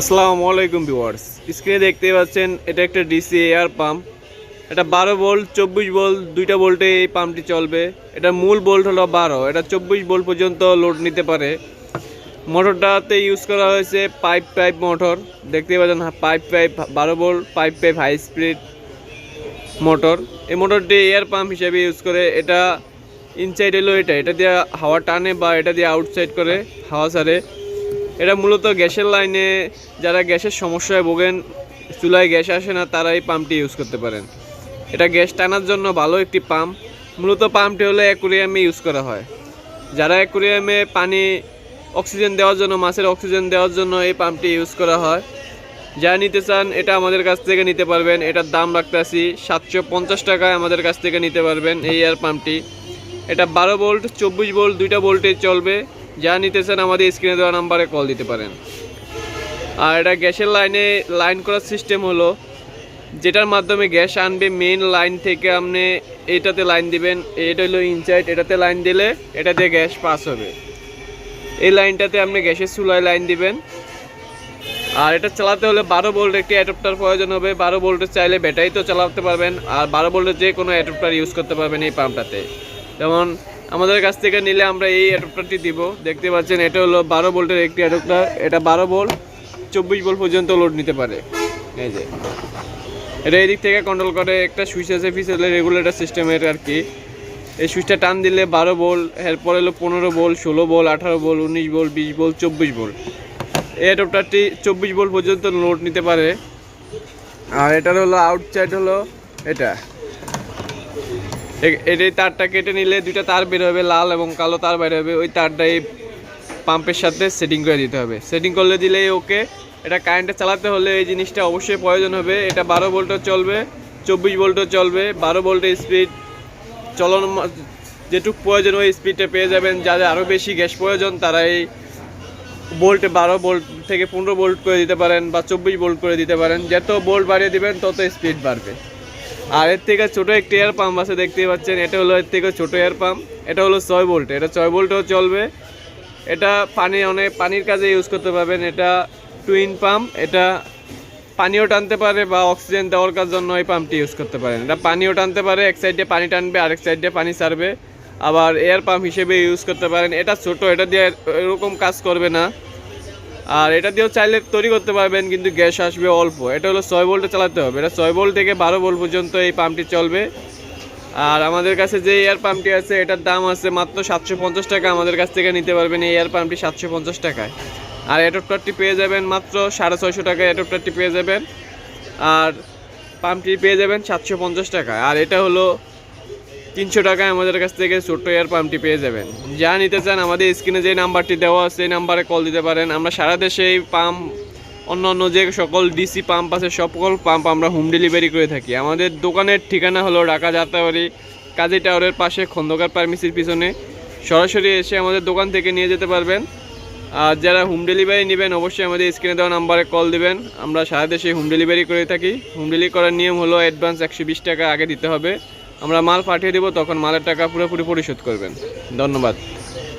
আসসালামু আলাইকুম ভিউয়ার্স। স্ক্রিনে দেখতে পাচ্ছেন, এটা একটা ডিসি এয়ার পাম্প এটা বারো ভোল্ট চব্বিশ ভোল্ট দুইটা ভোল্টে এই পাম্পটি চলবে। এটা মূল ভোল্ট হলো বারো। এটা চব্বিশ ভোল্ট পর্যন্ত লোড নিতে পারে। মোটরটাতে ইউজ করা হয়েছে পাইপ পাইপ মোটর দেখতে পাচ্ছেন পাইপ পাইপ বারো volt pipe pipe high speed motor এই মোটরটি এয়ার পাম্প হিসেবে ইউজ করে, এটা ইনসাইড এলো এটা। এটা দিয়ে হাওয়া টানে বা এটা দিয়ে আউটসাইড করে, হাওয়া সারে এটা মূলত গ্যাসের লাইনে যারা গ্যাসের সমস্যায় ভোগেন, চুলায় গ্যাস আসে না তারা এই পাম্পটি ইউজ করতে পারেন। এটা গ্যাস টানার জন্য ভালো একটি পাম্প। মূলত পাম্পটি হলে অ্যাকুরিয়ামে ইউজ করা হয়। যারা অ্যাকুরিয়ামে পানি, অক্সিজেন দেওয়ার জন্য, মাছের অক্সিজেন দেওয়ার জন্য এই পাম্পটি ইউজ করা হয়, যা নিতে চান, এটা আমাদের কাছ থেকে নিতে পারবেন। এটার দাম রাখতেছি সাতশো পঞ্চাশ টাকায় আমাদের কাছ থেকে নিতে পারবেন এই এয়ার পাম্পটি এটা বারো ভোল্ট চব্বিশ ভোল্ট দুইটা ভোল্টে চলবে। যা নিতে চান আমাদের স্ক্রিনে দেওয়া নাম্বারে কল দিতে পারেন। আর এটা গ্যাসের লাইনে লাইন করার সিস্টেম হলো, যেটার মাধ্যমে গ্যাস আনবে মেন লাইন থেকে আপনি এটাতে লাইন দিবেন, এটা হলো ইনসাইড এটাতে লাইন দিলে এটা দিয়ে গ্যাস পাস হবে। এই লাইনটাতে আপনি গ্যাসের চুলায় লাইন দিবেন। আর এটা চালাতে হলে বারো ভোল্ট একটি অ্যাডাপ্টার প্রয়োজন হবে। বারো বোল্টের চাইলে ব্যাটারি তো চালাতে পারবেন। আর বারো বোল্টের যে কোনো অ্যাডাপ্টার ইউজ করতে পারবেন এই পাম্পটাতে যেমন আমাদের কাছ থেকে নিলে আমরা এই অ্যাডাপ্টারটি দিব। দেখতে পাচ্ছেন, এটা হলো বারো ভোল্টের একটি অ্যাডপ্টার। এটা বারো ভোল্ট চব্বিশ ভোল্ট পর্যন্ত লোড নিতে পারে। এই যে। এটা এই দিক থেকে কন্ট্রোল করে, একটা সুইচ আছে ফিসেলের রেগুলেটর সিস্টেমের আর কি। এই সুইচটা টান দিলে বারো ভোল্ট এরপর হলো পনেরো ভোল্ট ষোলো ভোল্ট আঠারো ভোল্ট উনিশ ভোল্ট বিশ ভোল্ট চব্বিশ ভোল্ট এই অ্যাডাপ্টারটি চব্বিশ ভোল্ট পর্যন্ত লোড নিতে পারে। আর এটার হলো আউটসাইড হলো এটা। এই তারটা কেটে নিলে দুইটা তার বের হবে, লাল এবং কালো তার বের হবে, ওই তারটা এই পাম্পের সাথে সেটিং করে দিতে হবে। সেটিং করলে দিলেই ওকে এটা কারেন্টে চালাতে হলে এই জিনিসটা অবশ্যই প্রয়োজন হবে। এটা বারো ভোল্টও চলবে, চব্বিশ ভোল্টও চলবে, বারো ভোল্টের স্পিড চলন যেটুক প্রয়োজন ওই স্পিডটা পেয়ে যাবেন। যাদের আরও বেশি গ্যাস প্রয়োজন তারা এই ভোল্ট বারো বোল্ট থেকে পনেরো বোল্ট করে দিতে পারেন বা চব্বিশ বোল্ট করে দিতে পারেন। যত বোল্ট বাড়িয়ে দিবেন, তত স্পিড বাড়বে। আর এর থেকে ছোটো একটি এয়ার পাম্প আছে, দেখতেই পাচ্ছেন। এটা হলো এর থেকে ছোটো এয়ার পাম্প এটা হলো ছয় ভোল্ট এটা ছয় ভোল্টও চলবে। এটা পানি অনেক পানির কাজে ইউজ করতে পারবেন। এটা টুইন পাম্প এটা পানিও টানতে পারে বা অক্সিজেন দেওয়ার কাজ জন্য এই পাম্পটি ইউজ করতে পারেন। এটা পানিও টানতে পারে। এক সাইডে পানি টানবে, আরেক সাইডে পানি ছাড়বে। আবার এয়ার পাম্প হিসেবে ইউজ করতে পারেন। এটা ছোট, এটা দিয়ে এরকম কাজ করবে না। আর এটা দিয়েও চাইলে তৈরি করতে পারবেন, কিন্তু গ্যাস আসবে অল্প। এটা হলো ছয় ভোল্টে চালাতে হবে। এটা ছয় ভোল্ট থেকে বারো ভোল্ট পর্যন্ত এই পাম্পটি চলবে। আর আমাদের কাছে যে এয়ার পাম্পটি আছে, এটার দাম আছে মাত্র সাতশো পঞ্চাশ টাকা। আমাদের কাছ থেকে নিতে পারবেন এই এয়ার পাম্পটি সাতশো পঞ্চাশ টাকায়। আর অ্যাডপ্টারটি পেয়ে যাবেন মাত্র সাড়ে ছয়শো টাকায় অ্যাডপ্টারটি পেয়ে যাবেন। আর পাম্পটি পেয়ে যাবেন সাতশো পঞ্চাশ টাকা আর এটা হলো তিনশো টাকায় আমাদের কাছ থেকে ছোট্ট এয়ার পাম্পটি পেয়ে যাবেন। যা নিতে চান আমাদের স্ক্রিনে যে নাম্বারটি দেওয়া আছে সেই নাম্বারে কল দিতে পারেন। আমরা সারা দেশে এই পাম্প, অন্য অন্য যে সকল ডিসি পাম্প আছে, সকল পাম্প আমরা হোম ডেলিভারি করে থাকি। আমাদের দোকানের ঠিকানা হলো ঢাকা যাত্রাবাড়ি, কাজী টাওয়ারের পাশে খন্দকার ফার্মেসির পিছনে। সরাসরি এসে আমাদের দোকান থেকে নিয়ে যেতে পারবেন। আর যারা হোম ডেলিভারি নেবেন, অবশ্যই আমাদের স্ক্রিনে দেওয়া নাম্বারে কল দিবেন। আমরা সারা দেশে হোম ডেলিভারি করে থাকি। হোম ডেলিভারি করার নিয়ম হলো অ্যাডভান্স একশো বিশ টাকা আগে দিতে হবে। আমরা মাল পাঠিয়ে দেবো তখন মালের টাকা পুরোপুরি পরিশোধ করবেন। ধন্যবাদ।